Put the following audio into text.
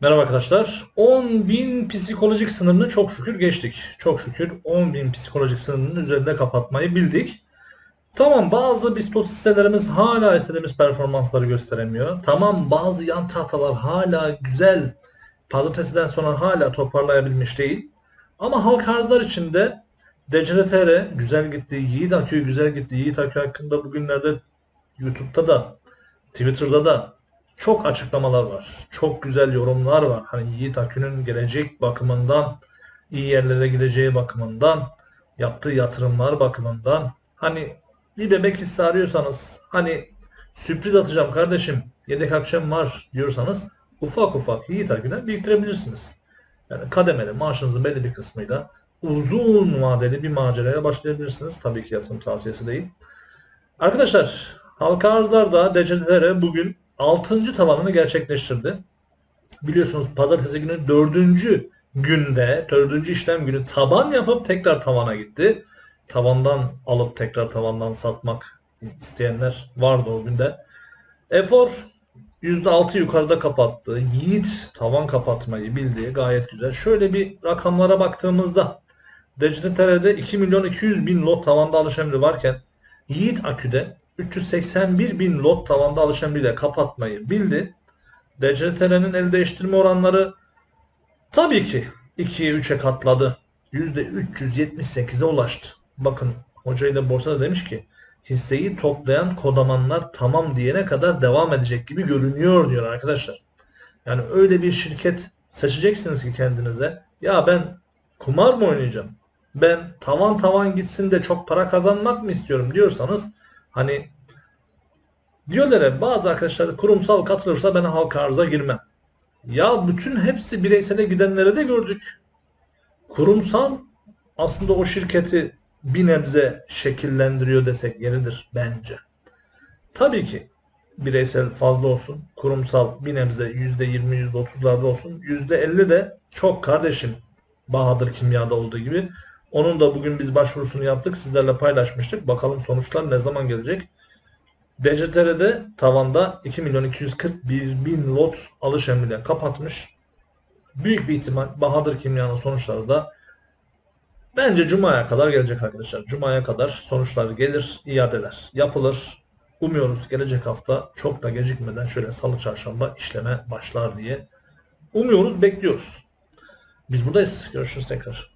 Merhaba arkadaşlar. 10.000 psikolojik sınırını çok şükür geçtik. Çok şükür 10.000 psikolojik sınırının üzerinde kapatmayı bildik. Tamam bazı BISTOT hisselerimiz hala istediğimiz performansları gösteremiyor. Tamam bazı yan tahtalar hala güzel pazartesiden sonra hala toparlayabilmiş değil. Ama halk arzlar içinde DCTR güzel gitti, Yiğit Akü güzel gitti. Yiğit Akü hakkında bugünlerde YouTube'da da Twitter'da da çok açıklamalar var. Çok güzel yorumlar var. Hani Yiğit Akü'nün gelecek bakımından, iyi yerlere gideceği bakımından, yaptığı yatırımlar bakımından. Hani bir bebek hissi arıyorsanız, hani sürpriz atacağım kardeşim, yedek akşam var diyorsanız ufak ufak Yiğit Akü'den biriktirebilirsiniz. Yani kademeli maaşınızın belli bir kısmıyla uzun vadeli bir maceraya başlayabilirsiniz. Tabii ki yatırım tavsiyesi değil. Arkadaşlar halka arzlarda DCTR bugün 6. tavanını gerçekleştirdi. Biliyorsunuz pazartesi günü 4. günde 4. işlem günü taban yapıp tekrar tavana gitti. Tavandan alıp tekrar tavandan satmak isteyenler vardı o günde. Efor %6 yukarıda kapattı. Yiğit tavan kapatmayı bildi. Gayet güzel. Şöyle bir rakamlara baktığımızda DCTR'de 2 milyon 200 bin lot tavanda alış emri varken Yiğit Akü'de 381 bin lot tavanda alış emriyle kapatmayı bildi. DCTR'nin el değiştirme oranları tabii ki 2'ye 3'e katladı. %378'e ulaştı. Bakın hocayı da borsada demiş ki hisseyi toplayan kodamanlar tamam diyene kadar devam edecek gibi görünüyor diyor arkadaşlar. Yani öyle bir şirket seçeceksiniz ki kendinize. Ya ben kumar mı oynayacağım? Ben tavan tavan gitsin de çok para kazanmak mı istiyorum diyorsanız hani diyorlar ya bazı arkadaşlar da kurumsal katılırsa ben halka arıza girmem. Ya bütün hepsi bireysele gidenlere de gördük. Kurumsal aslında o şirketi bir nebze şekillendiriyor desek yeridir bence. Tabii ki bireysel fazla olsun. Kurumsal bir nebze %20, %30'larda olsun. %50 de çok kardeşim Bahadır Kimya'da olduğu gibi. Onun da bugün biz başvurusunu yaptık. Sizlerle paylaşmıştık. Bakalım sonuçlar ne zaman gelecek. DCTR'de tavanda 2 milyon 241 bin lot alış emriyle kapatmış. Büyük bir ihtimal Bahadır Kimya'nın sonuçları da bence Cuma'ya kadar gelecek arkadaşlar. Cuma'ya kadar sonuçlar gelir, iadeler yapılır. Umuyoruz gelecek hafta çok da gecikmeden şöyle salı çarşamba işleme başlar diye umuyoruz, bekliyoruz. Biz buradayız. Görüşürüz tekrar.